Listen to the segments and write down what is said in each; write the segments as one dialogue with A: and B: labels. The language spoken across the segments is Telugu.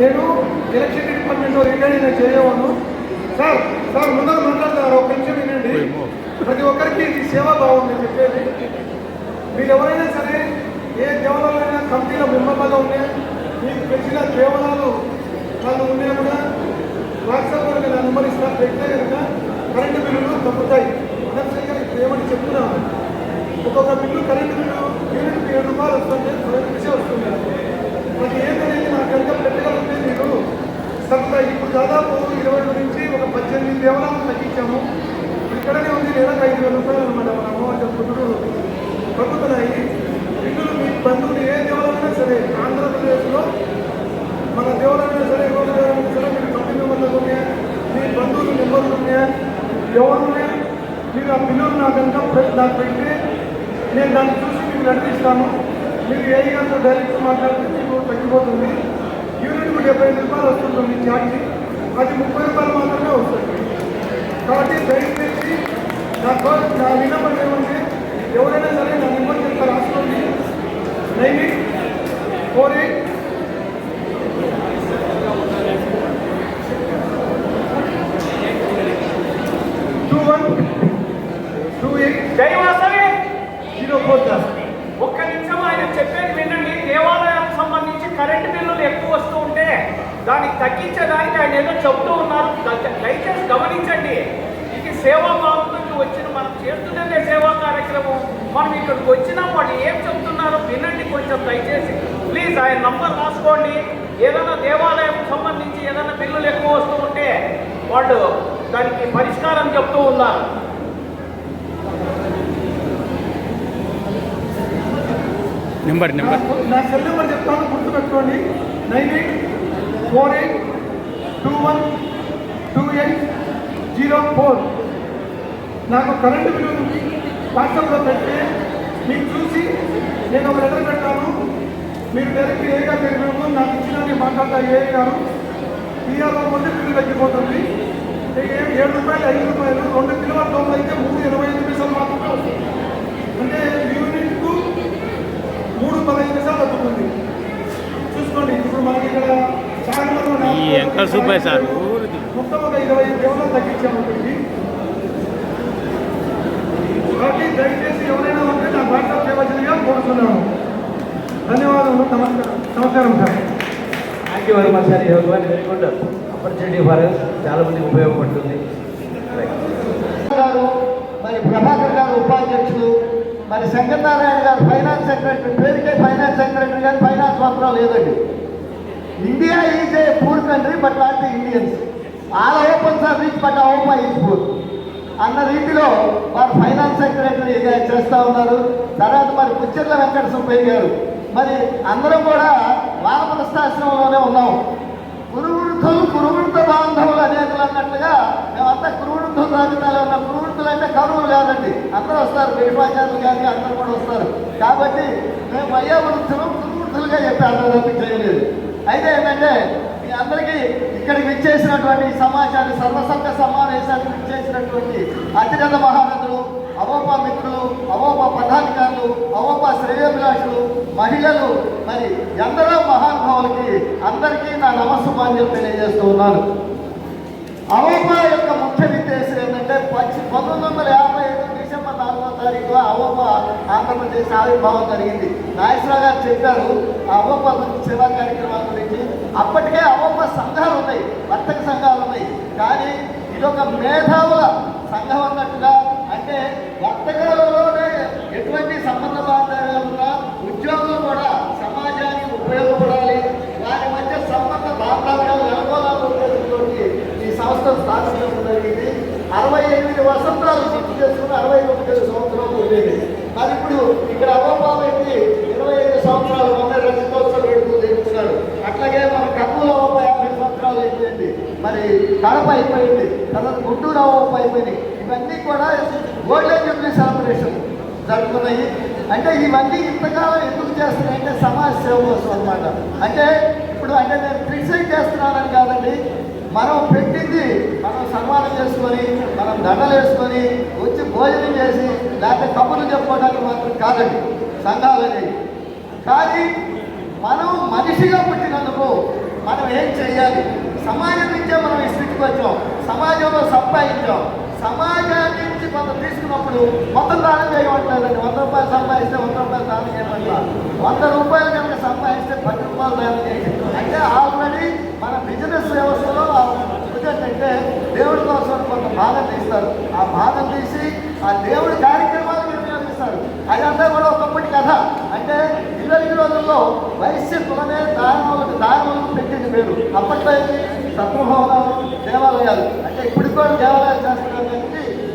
A: నేను ఎలక్షన్ డిపార్ట్మెంట్ రిటైర్ అయిన చేయవను సార్ సార్ ముందర మాట్లాడతారు ఒక నిమిషం వినండి. ప్రతి ఒక్కరికి ఇది సేవా భావం నేను చెప్పేది. మీరు ఎవరైనా సరే ఏ దేవాలయాలైనా కమిటీలో మెంబర్లుగా ఉంటే మీకు తెలిసిన దేవాలయాలు వాళ్ళు ఉన్నా కూడా వాట్సాప్లో నేను నెంబర్ పెడితే కనుక కరెంటు బిల్లులు తగ్గుతాయి. అనవసరంగా ఇప్పుడు ఏమని చెప్తున్నాను? ఒక్కొక్క బిల్లు కరెంటు బిల్లు యూనిట్కి ఏడు రూపాయలు వస్తుంది మనకి ఏంటనేది మనకు కనుక పెట్టగలిగితే మీరు సత్తా ఇప్పుడు దాదాపు ఇరవై నుంచి ఒక పద్దెనిమిది దేవాలయాలు తగ్గించాము. ఇక్కడనే ఉంది నెలకు ఐదు వేల రూపాయలు అనమాట మన అమ్మవారి పుట్టుడు. తగ్గుతున్నాయి బిల్లులు మీ బంధువులు ఏ దేవాలయమైనా సరే ఆంధ్రప్రదేశ్లో మన దేవాలయమైనా సరే ఏ సరే మీరు కంపెనీ మెంబర్లు ఉన్నాయా? మీ బంధువులు నెంబర్లు ఉన్నాయా? ఎవరున్నాయా మీరు ఆ బిల్లులు నా కనుక ప్రెస్ నాకు పెట్టి నేను దాన్ని చూసి మీకు నడిపిస్తాను మీరు ఏ గారితో డైరెక్ట్ మాట్లాడితే మీకు తగ్గిపోతుంది. యూనిట్కు డెబ్బై ఐదు రూపాయలు వస్తుంది మీ ఛార్జీ. అది ముప్పై రూపాయలు మాత్రమే వస్తుంది కాబట్టి దయచేసి నా కో- నా విన్నపం ఏమంటే ఎవరైనా సరే నా నెంబర్ చెప్తా రాసుకోండి nine eight four eight two one two eight
B: జయవాసవి
A: zero four sir
B: ఒక్క నిమిషం ఆయన చెప్పేది వినండి దేవాలయానికి సంబంధించి కరెంటు బిల్లులు ఎక్కువ వస్తూ ఉంటే దానికి తగ్గించడానికి ఆయన ఏదో చెప్తూ ఉన్నారు. దయచేసి గమనించండి. ఇది సేవా భావంతో వచ్చిన మనం చేస్తున్నదే సేవా కార్యక్రమం. మనం ఇక్కడికి వచ్చినా వాళ్ళు ఏం చెప్తున్నారో వినండి కొంచెం దయచేసి. ప్లీజ్ ఆయన నంబర్ రాసుకోండి. ఏదైనా దేవాలయం సంబంధించి ఏదైనా బిల్లులు ఎక్కువ వస్తూ ఉంటే వాళ్ళు దానికి పరిష్కారం చెప్తూ ఉన్నారు.
C: Number number.
A: నా సెల్ నెంబర్ చెప్తాను గుర్తుపెట్టుకోండి. Nine eight four eight two one two eight zero four. నాకు కరెంటు బిల్లు వాట్సాప్లో పెట్టి మీకు చూసి నేను ఒక లెటర్ పెట్టాను మీరు డైరెక్ట్ ఏరియా గారు నాకు ఇచ్చినట్టు మాట్లాడతా. ఏ గారు పిఆర్ఓ బిల్లు తగ్గిపోతుంది ఏడు రూపాయలు ఐదు రూపాయలు రెండు కిలోల లోపల అయితే మూడు ఇరవై ఐదు పైసలు మాత్రమే వస్తుంది అంటే యూనిట్కు మూడు పదహైదు పైసలు తగ్గుతుంది చూసుకోండి ఇప్పుడు మనకి ఇక్కడ ఇక్కడికి కాబట్టి దయచేసి ఎవరైనా ఉంటే నా వాట్సాప్ చేయవలసిందిగా కోరుతున్నాను. ధన్యవాదములు. నమస్కారం. నమస్కారం sir.
D: Thank you very much sir very good opportunity for చాలా మందికి ఉపయోగపడుతుంది.
E: గారు మరి ప్రభాకర్ గారు ఉపాధ్యక్షులు మరి శంకరనారాయణ గారు ఫైనాన్స్ సెక్రటరీ పేరుకే ఫైనాన్స్ సెక్రటరీ గారు ఫైనాన్స్ మాత్రం లేదండి. India is a poor country but not the Indians all opens are rich but ఓపా is poor అన్న రీతిలో వారు ఫైనాన్స్ సెక్రటరీ చేస్తూ ఉన్నారు. తర్వాత మరి పుచ్చర్ల వెంకట సుబ్బయ్య గారు. మరి అందరం కూడా వానప్రస్థాశ్రమంలోనే ఉన్నాం. కురువృద్ధులు కురువృద్ధ బాంధవులు అనేకులు అన్నట్లుగా మేమంతా కురువృద్ధ జాబితాలో ఉన్న. కురువృద్ధులు అంటే కరువులు కాదండి. అందరూ వస్తారు. వేణుమాచారులు కానీ అందరూ కూడా వస్తారు. కాబట్టి మేము వయోవృద్ధులు కురువృద్ధులుగా చెప్పి అందరూ చేయలేదు అయితే ఏంటంటే అందరికీ ఇక్కడికి విచ్చేసినటువంటి ఈ సమాచారం సర్వసంగ సమావేశానికి విచ్చేసినటువంటి అతిరథ మహారథులు అవోప మిత్రులు అవోప పదాధికారులు అవోప శ్రేయభిలాషులు మహిళలు మరి ఎందరో మహానుభావులకి అందరికీ నా నమస్సుమాన్యం తెలియజేస్తూ ఉన్నాను. అవోప యొక్క ముఖ్య ఉద్దేశం ఏంటంటే పచ్చి పంతొమ్మిది వందల యాభై ఐదు డిసెంబర్ నాలుగో తారీఖు అవోప ఆంధ్రప్రదేశ్ ఆవిర్భావం జరిగింది. నాగేశ్వరరావు గారు చెప్పారు అవ్వప్ప సేవా కార్యక్రమాల గురించి. అప్పటికే అవ్వప్ప సంఘాలు ఉన్నాయి వర్తక సంఘాలు ఉన్నాయి. కానీ ఇది ఒక మేధావుల సంఘం అన్నట్టుగా అంటే వర్తకాలలోనే ఎటువంటి సంబంధ బాంధవ్యాలు ఉన్నా ఉద్యోగం కూడా సమాజానికి ఉపయోగపడాలి. దాని మధ్య సంబంధ బాంధవ్యాలు నెలకొలాలు ఉండేటువంటి ఈ సంస్థ స్థాపించడం జరిగింది. అరవై ఎనిమిది వసంతాలు పూర్తి చేసుకుని అరవై ఒకటి సంవత్సరాలు ఉండేది. మరి ఇప్పుడు ఇక్కడ అవ్వబాబు వ్యక్తి ఇరవై ఐదు సంవత్సరాలు మొన్న రజతోత్సవం పెట్టుకుని తెచ్చుకున్నారు అట్లాగే మన కర్నూలు ఒక యాభై సంవత్సరాలు అయిపోయింది. మరి కడప అయిపోయింది తర్వాత గుంటూరు అవోప అయిపోయింది ఇవన్నీ కూడా గోల్డెన్ జూబ్లీ సెలబ్రేషన్ జరుగుతున్నాయి. అంటే ఇవన్నీ ఇంతకాలం ఎందుకు చేస్తున్నాయి అంటే సమాజ సేవ కోసం అనమాట అంటే ఇప్పుడు అంటే నేను క్రిటిసైజ్ చేస్తున్నానని కాదండి. మనం పెట్టింది మనం సన్మానం చేసుకొని మనం దండలు వేసుకొని వచ్చి భోజనం చేసి లేకపోతే కబుర్లు చెప్పుకోవడానికి మాత్రం కాదండి. సంఘాలు అనేవి కానీ మనం మనిషిగా పుట్టినందుకు మనం ఏం చేయాలి సమాజం నుంచే మనం ఈ స్థితికి వచ్చాం. సమాజంలో సంపాదించాం. సమాజాన్ని నుంచి కొంత తీసుకున్నప్పుడు మొత్తం దానం చేయమంటారండి వంద రూపాయలు సంపాదిస్తే వంద రూపాయలు దానం చేయమంటారు వంద రూపాయలు కనుక సంపాదిస్తే పది రూపాయలు దానం చేయాలి అంటే ఆల్రెడీ మన బిజినెస్ వ్యవస్థలో ఏంటంటే దేవుడి కోసం కొంత భాగం తీస్తారు. ఆ భాగం తీసి ఆ దేవుడి కార్యక్రమం అదంతా కూడా ఒకప్పటి కథ. అంటే ఇరవై రోజుల్లో వైశ్య కులమే దానములకు దానములకు పెట్టింది పేరు. అప్పట్లో సత్వభవనాలు దేవాలయాలు. అంటే ఇప్పుడు కూడా దేవాలయాలు చేస్తున్నారు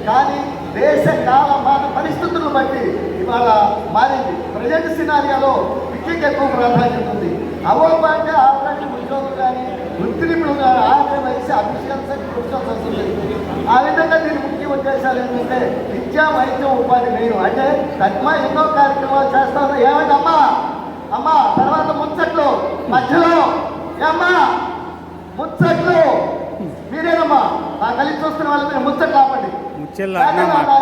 E: కానీ దేశ కాల మాన పరిస్థితులను బట్టి ఇవాళ మారింది. ప్రజెంట్ సినారియాలో విద్యకు ఎక్కువ ప్రాధాన్యత ఉంది. అవోపా అంటే ఆల్రెడీ ఉద్యోగులు కానీ వృత్తినిపులు కానీ ఆడే వయసు అఫీషియల్స్ ప్రొఫెషనల్స్ వస్తుంది. ఆ విధంగా దీని ఉద్దేశాలు ఏంటంటే విద్యా వైద్యం ఉపాధి నేను అంటే తత్మా ఎన్నో కార్యక్రమాలు చేస్తా ఉన్నా ఏమంటే అమ్మా? అమ్మా తర్వాత ముచ్చట్లు. మధ్యలో ఏమ్మా ముచ్చట్లు. మీరేనమ్మా? నా కలిసి చూస్తున్న వాళ్ళు మీరు ముచ్చట్లు ఆపండి.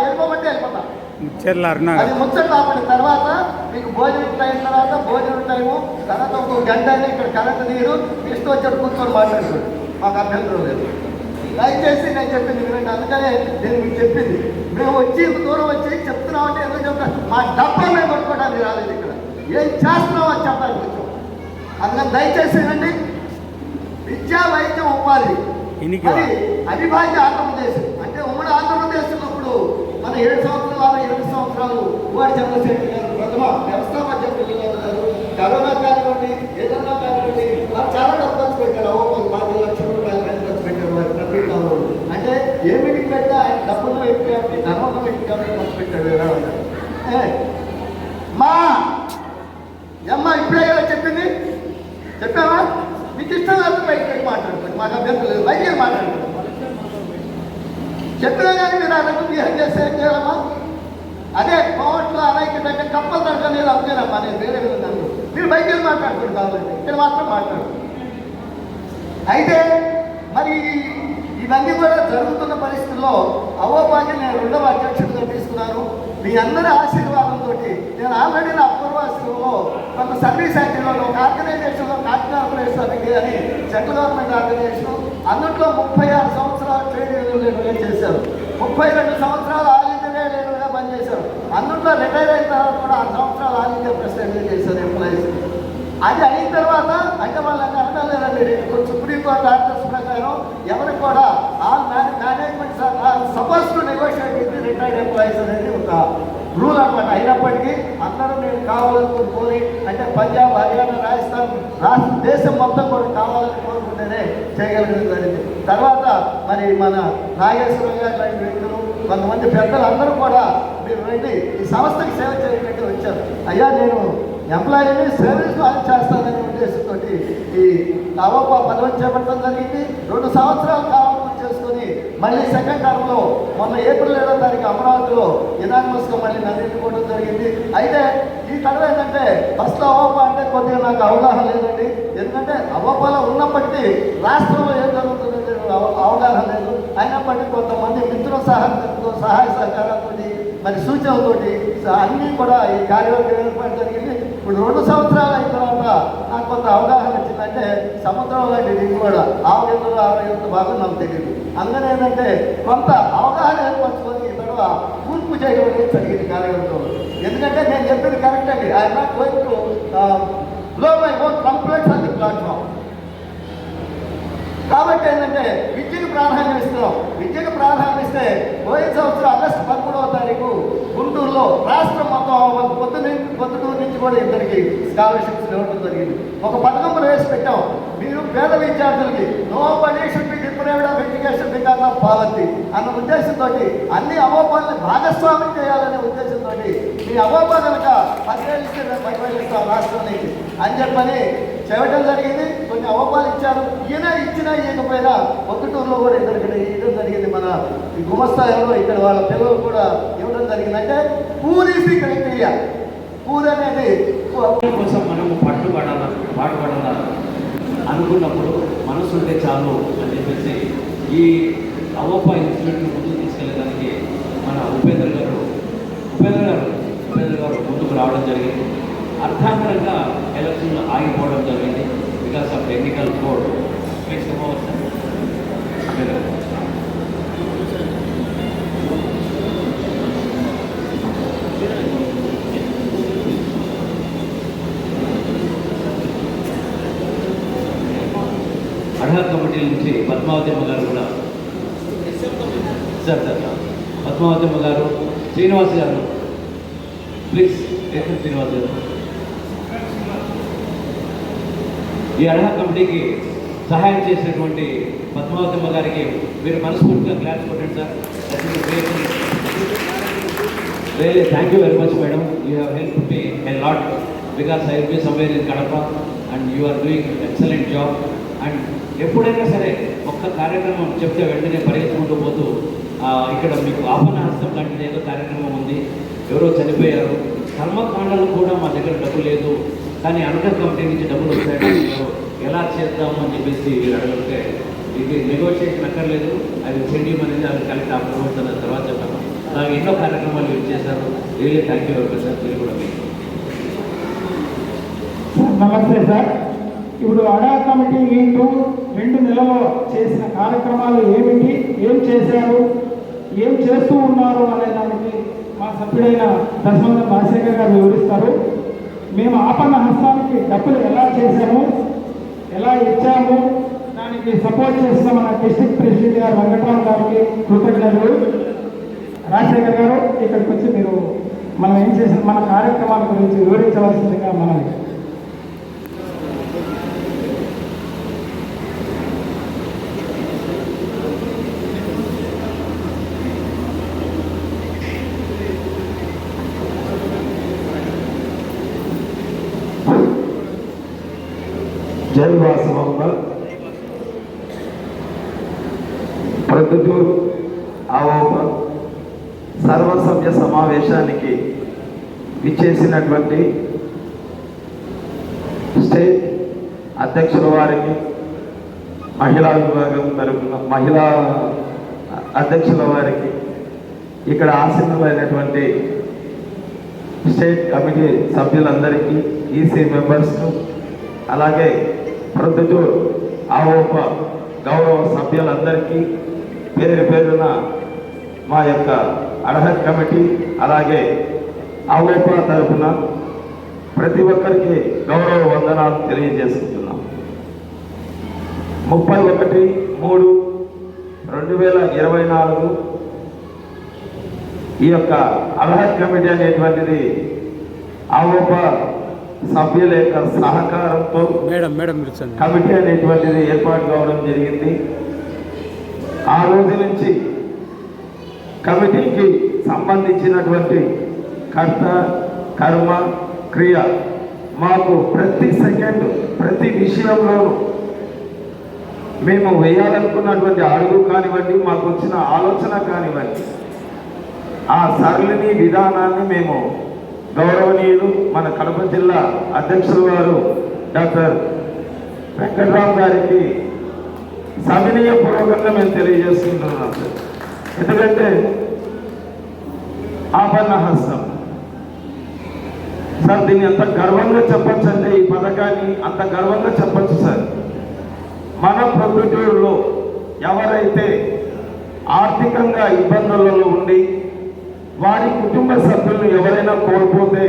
E: వెళ్ళిపోమంటే వెళ్ళిపోతా.
C: ముచ్చెల్ల అరుణ
E: అది ముచ్చట్లు ఆపండి. తర్వాత మీకు భోజనం టైం తర్వాత భోజనం టైము. తర్వాత ఒక గంట ఇక్కడ కరెంట్ నీరు ఇష్టం వచ్చాడు కూర్చొని మాట్లాడుకోండి. మాకు అభ్యంతరం లేదు. దయచేసి నేను చెప్పింది వినండి. అందుకనే నేను మీకు చెప్పింది. మేము వచ్చి దూరం వచ్చి చెప్తున్నామంటే ఎందుకు చెప్తా మా డబ్బా మేము పట్టుకోవడానికి రాలేదు ఇక్కడ. ఏం చేస్తున్నామో అని చెప్పడానికి వచ్చాం. అందుకని దయచేసి వినండి. విద్యా వైద్యం ఉపాధి మరి అవిభాజ్య ఆంధ్రప్రదేశ్. అంటే ఉమ్మడి ఆంధ్రప్రదేశ్ ఉన్నప్పుడు మన ఏడు సంవత్సరాలు ఎనిమిది సంవత్సరాలు ఉవాడి చంద్రశేఖర్ గారు ప్రథమ వ్యవస్థాపక గారు కరోనా కానివ్వండి ఏదన్నా కానివ్వండి వారు చాలా డబ్బు ఖర్చు పెట్టారు ఓ ఒక పాతి లక్షల రూపాయలు పైన ఖర్చు పెట్టారు వారి ప్రభుత్వంలో అంటే ఏమిటి పెద్ద ఆయన డబ్బులు ఎక్కువ కాబట్టి ధర్మంలో పెట్టి కాబట్టి ఖర్చు పెట్టాడు ఎలా మా! అమ్మ ఇప్పుడే కదా చెప్పింది? చెప్పావా? మీకు ఇష్టం లేదు బయటకి మాట్లాడుకోండి మాకు అభ్యర్థులు లేదు. బయటకి మాట్లాడుకోండి చెప్పినా కానీ మీరు ఆ బిహేవ్ చేస్తే ఏం చేయాలమ్మా? అదే కోవట్లో అనైక్యత అంటే కప్పలు తరగతి నేను అమ్మేనమ్మా నేను వేరే విధంగా మీరు బయటకి వెళ్ళి మాట్లాడుకోండి కావాలంటే ఇక్కడ మాత్రం మాట్లాడు. అయితే మరి ఇవన్నీ కూడా జరుగుతున్న పరిస్థితుల్లో అవోపాకి నేను రెండవ అధ్యక్షుడిగా తీసుకున్నాను. మీ అందరి ఆశీర్వాదంతో నేను ఆల్రెడీ నా పూర్వాశ్రమంలో కొంత సర్వీస్ యాక్టివ్లో ఒక ఆర్గనైజేషన్లో కాకి కార్పొరేషన్ అని సెంట్రల్ గవర్నమెంట్ ఆర్గనైజేషన్ అందులో ముప్పై ఆరు సంవత్సరాలు ట్రేడ్ యూనియన్ చేశారు. ముప్పై రెండు సంవత్సరాలు ఆల్ ఇండియా లీడర్గా పనిచేశారు అందులో రిటైర్ అయిన తర్వాత కూడా ఆరు సంవత్సరాలు ఆల్ ఇండియా ప్రెసిడెంట్గా చేశారు ఎంప్లాయీస్ అది అయిన తర్వాత అంటే వాళ్ళకి అర్థం కొంచెం సుప్రీంకోర్టు ఆర్డర్స్ కూడా all management suppose to negotiate with retired employees అనేది ఒక రూల్ అనమాట అయినప్పటికీ అందరూ నేను కావాలని కోరుకొని అంటే పంజాబ్ హర్యానా రాజస్థాన్ రాష్ట్ర దేశం మొత్తం కూడా కావాలని కోరుకుంటేనే చేయగలిగింది జరిగింది తర్వాత మరి మన నాగేశ్వరం గారు లాంటి వ్యక్తులు కొంతమంది పెద్దలు అందరూ కూడా మీరు రండి ఈ సంస్థకి సేవ చేయడానికి వచ్చారు. అయ్యా నేను ఎంప్లాయీని సర్వీస్ అది చేస్తాననే ఉద్దేశంతో ఈ నవోప పదవి చేపట్టడం జరిగింది. రెండు సంవత్సరాల కాలం చేసుకొని మళ్ళీ సెకండ్ టర్మ్లో మొన్న ఏప్రిల్ ఏడో తారీఖు అమరావతిలో ఇనానిమస్గా మళ్ళీ నదించుకోవడం జరిగింది. అయితే ఈ తడవ ఏంటంటే ఫస్ట్ అవోప అంటే కొద్దిగా నాకు అవగాహన లేదండి. ఎందుకంటే అవోపలో ఉన్నప్పటికీ రాష్ట్రంలో ఏం జరుగుతుందో అవ- అవగాహన లేదు. అయినప్పటికీ కొంతమంది మిత్రుల సహాయంతో సహాయ సహకారాలతో మరి సూచనలతోటి అన్నీ కూడా ఈ కార్యవర్గం ఏర్పాటు జరిగింది. ఇప్పుడు రెండు సంవత్సరాలు అయిన తర్వాత నాకు కొంత అవగాహన వచ్చిందంటే సముద్రం లాంటి ఇది కూడా ఆవు ఎదురు ఆరు ఎదురు బాగా నాకు తెలియదు అందుకని ఏంటంటే కొంత అవగాహన ఏర్పరచుకొని ఈ తడవ చేయడం అనేది జరిగింది కార్యక్రమంలో. ఎందుకంటే నేను చెప్పింది కరెక్ట్ అండి. ఐ నాట్ గోయింగ్ టు లో my own complaints on the platform కాబట్టి ఏంటంటే విద్యకు ప్రాధాన్యం ఇస్తున్నాం. విద్యకు ప్రాధాన్యం ఇస్తే పోయిన సంవత్సరం ఆగస్టు పదమూడవ తారీఖు గుంటూరులో రాష్ట్రం మొత్తం పొద్దు పొద్దుటూరు నుంచి కూడా ఇద్దరికి స్కాలర్షిప్స్ ఇవ్వడం జరిగింది. ఒక పథకం ప్రవేశపెట్టాం మీరు పేద విద్యార్థులకి no పడేషన్ be deprived of education because of poverty అన్న ఉద్దేశంతో అన్ని అవోపాలని భాగస్వామ్యం చేయాలనే ఉద్దేశంతో మీ అవోపా కనుక పదివేలు ఇస్తే మేము పదివేలు ఇస్తాం అని చెప్పని చేయడం జరిగింది. కొన్ని అవోపాలు ఇచ్చారు. ఈయన ఇచ్చినా ఇవ్వకపోయినా పొద్దుటూరులో కూడా ఇద్దరు ఇక్కడ ఇవ్వడం జరిగింది మన ఈ గుమస్థాయిలో ఇక్కడ వాళ్ళ పిల్లలు కూడా ఇవ్వడం జరిగింది అంటే పూరీసి క్రైటీరియా పూర్ అనేది
D: కోసం మనము పట్టుబడాల పాటుపడాల అనుకున్నప్పుడు మనసు ఉంటే చాలు అని చెప్పేసి ఈ అవోపా ఇన్స్టిట్యూట్ని ముందుకు తీసుకెళ్ళడానికి మన ఉపేంద్ర గారు ఉపేంద్ర గారు ఉపేంద్ర గారు ముందుకు రావడం జరిగింది. అర్థాంతరంగా ఎలక్షన్లు ఆగిపోవడం జరిగింది. Because of technical code. Please committee నుంచి పద్మావతి అమ్మ గారు కూడా సార్ సార్ పద్మావతి అమ్మ గారు శ్రీనివాస్ గారు ప్లీజ్ ఎక్కడ శ్రీనివాస్ గారు. ఈ అర్హత కమిటీకి సహాయం చేసినటువంటి పద్మావతి గారికి మీరు మనస్ఫూర్తిగా క్లాస్ కొట్టండి sir. Really thank you very much madam you have help me I lot because I will be somewhere in Kadapa and you are doing excellent job and ఎప్పుడైనా సరే ఒక్క కార్యక్రమం చెప్తే వెంటనే పరిగెత్తుకుంటూ పోతూ ఇక్కడ మీకు ఆహ్వాన హస్తం లాంటిది ఏదో కార్యక్రమం ఉంది. ఎవరో చనిపోయారు. కర్మకాండలు కూడా మా దగ్గర డబ్బు లేదు. కానీ అనకర్ కంపెనీ నుంచి డబ్బులు వస్తాయంటున్నారు ఎలా చేద్దాము అని చెప్పేసి అడగలిగితే ఇది నెగోషియేషన్ అక్కర్లేదు. అది సెండియం అనేది అది కలెక్ట్ ఆఫ్టర్ తర్వాత చెప్పాను నాకు ఎన్నో కార్యక్రమాలు యూజ్ చేశారు. Really thank you very sir మీరు కూడా మీకు.
F: నమస్తే సార్ ఇప్పుడు అడా కమిటీ వీళ్ళు రెండు నెలల్లో చేసిన కార్యక్రమాలు ఏమిటి? ఏం చేశారు? ఏం చేస్తూ ఉన్నారు అనే దానికి మా సభ్యుడైన దశమంత రాజశేఖర్ గారు వివరిస్తారు. మేము ఆపన్న హస్తానికి డబ్బులు ఎలా చేశాము ఎలా ఇచ్చాము దానికి సపోర్ట్ చేసిన మన డిస్ట్రిక్ట్ ప్రెసిడెంట్ గారు వెంకటరామ్ గారికి కృతజ్ఞతలు. రాజశేఖర్ గారు ఇక్కడికి వచ్చి మీరు మనం ఏం చేసిన మన కార్యక్రమాల గురించి వివరించవలసిందిగా మనం
G: జై వాసవమ్మ ఆవోప సర్వసభ్య సమావేశానికి విచ్చేసినటువంటి స్టేట్ అధ్యక్షుల వారికి మహిళా విభాగం తరపున మహిళా అధ్యక్షుల వారికి ఇక్కడ ఆసీనులైనటువంటి స్టేట్ కమిటీ సభ్యులందరికీ ఈసీ మెంబర్స్ అలాగే ప్రొద్దుటూరు ఆవోప గౌరవ సభ్యులందరికీ పేరు పేరున మా యొక్క అర్హత్ కమిటీ అలాగే ఆవోప తరఫున ప్రతి ఒక్కరికి గౌరవ వందనాలు తెలియజేస్తున్నాం. ముప్పై ఒకటి మూడు రెండు వేల ఇరవై నాలుగు ఈ యొక్క అర్హత్ కమిటీ అనేటువంటిది ఆవోప సభ్యుల యొక్క సహకారంతో
C: మేడం మేడం
G: కమిటీ అనేటువంటిది ఏర్పాటు కావడం జరిగింది. ఆ రోజు నుంచి కమిటీకి సంబంధించినటువంటి కర్త కర్మ క్రియ మాకు ప్రతి సెకండ్ ప్రతి విషయంలోనూ మేము వేయాలనుకున్నటువంటి అడుగు కానివ్వండి మాకు వచ్చిన ఆలోచన కానివ్వండి ఆ సరళిని విధానాన్ని మేము గౌరవనీయులు మన కడప జిల్లా అధ్యక్షులు వారు డాక్టర్ వెంకట్రామ్ గారికి సవినీయ పూర్వకంగా మేము తెలియజేస్తున్నాం సార్. ఎందుకంటే ఆపన్న హస్తం. సార్ దీన్ని ఎంత గర్వంగా చెప్పచ్చు అంటే ఈ పథకాన్ని అంత గర్వంగా చెప్పచ్చు సార్. మన ప్రభుత్వంలో ఎవరైతే ఆర్థికంగా ఇబ్బందులలో ఉండి వారి కుటుంబ సభ్యులను ఎవరైనా కోల్పోతే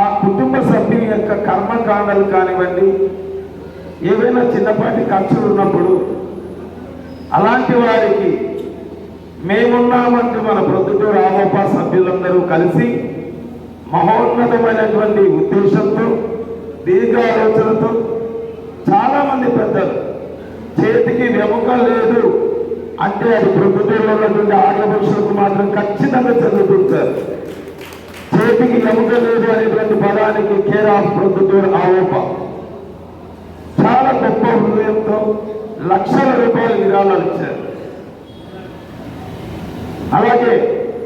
G: ఆ కుటుంబ సభ్యుల యొక్క కర్మకాండలు కానివ్వండి ఏవైనా చిన్నపాటి ఖర్చులు ఉన్నప్పుడు అలాంటి వారికి మేమున్నామంటూ మన ప్రొద్దుటూరు ఆమోప సభ్యులందరూ కలిసి మహోన్నతమైనటువంటి ఉద్దేశంతో దీర్ఘ ఆలోచనతో చాలామంది పెద్దలు చేతికి వెముక లేదు. అంటే అది ప్రభుత్వంలో ఉన్నటువంటి ఆర్యవృక్షులకు మాత్రం ఖచ్చితంగా చదువుతుంటారు చేతికి ఎముక లేదు అనేటువంటి పదానికి కేర్ ఆఫ్ ప్రొద్దుటూరు ఆవోప చాలా గొప్ప హృదయంతో లక్షల రూపాయల విరాళాలు ఇచ్చారు. అలాగే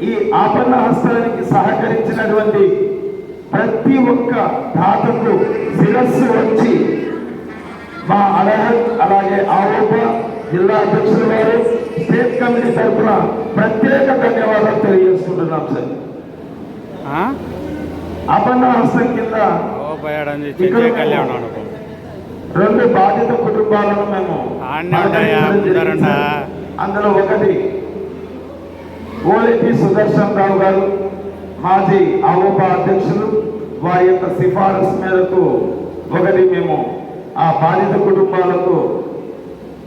G: ఈ ఆపన్న హస్తానికి సహకరించినటువంటి ప్రతి ఒక్క దాతకు శిరస్సు వచ్చి మా అలహత్ అలాగే ఆరోప జిల్లా అధ్యక్షులు గారు స్టేట్ కమిటీ తరఫున ప్రత్యేక ధన్యవాదాలు తెలియజేసుకుంటున్నాం సార్
C: ఆ?
G: ఆపన్న హస్తం కింద రెండు బాధిత కుటుంబాలను మేము. అందులో ఒకటి ఓలిపి సుదర్శన్ రావు గారు మాజీ ఆవుప అధ్యక్షులు వారి యొక్క సిఫారసు మేరకు ఒకటి మేము ఆ బాధిత కుటుంబాలకు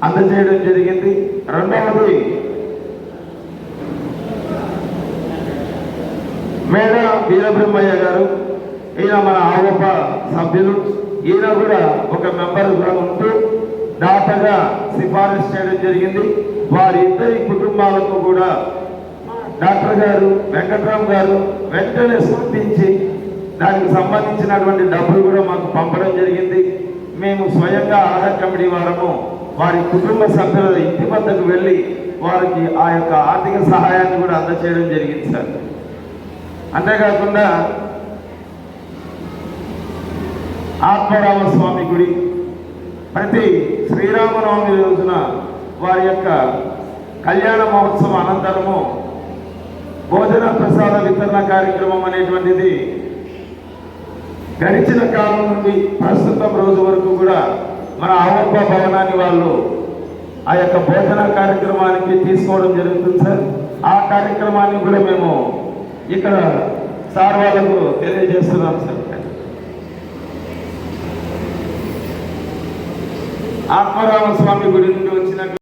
G: అందజేయడం జరిగింది. రెండవది మేడ వీరబ్రహ్మయ్య గారు ఈయన మన ఆవప సభ్యులు. ఈయన కూడా ఒక మెంబర్ కూడా ఉంటూ దాతగా సిఫారసు చేయడం జరిగింది. వారిద్దరి కుటుంబాలకు కూడా డాక్టర్ గారు వెంకట్రామ్ గారు వెంటనే స్పందించి దానికి సంబంధించినటువంటి డబ్బులు కూడా మాకు పంపడం జరిగింది. మేము స్వయంగా ఆధార్ కమిటీ వారము వారి కుటుంబ సభ్యుల ఇంటి వద్దకు వెళ్ళి వారికి ఆ యొక్క ఆర్థిక సహాయాన్ని కూడా అందచేయడం జరిగింది సార్. అంతేకాకుండా ఆత్మరామ స్వామి గుడి ప్రతి శ్రీరామనవమి రోజున వారి యొక్క కళ్యాణ మహోత్సవం అనంతరము భోజన ప్రసాద వితరణ కార్యక్రమం అనేటువంటిది గడిచిన కాలం నుండి ప్రస్తుతం రోజు వరకు కూడా మన ఆవంప భవనాన్ని వాళ్ళు ఆ యొక్క భోజన కార్యక్రమానికి తీసుకోవడం జరుగుతుంది సార్. ఆ కార్యక్రమాన్ని కూడా మేము ఇక్కడ సార్ వాళ్ళకు తెలియజేస్తున్నాం సార్. ఆత్మారామ స్వామి గుడి నుండి వచ్చినట్టు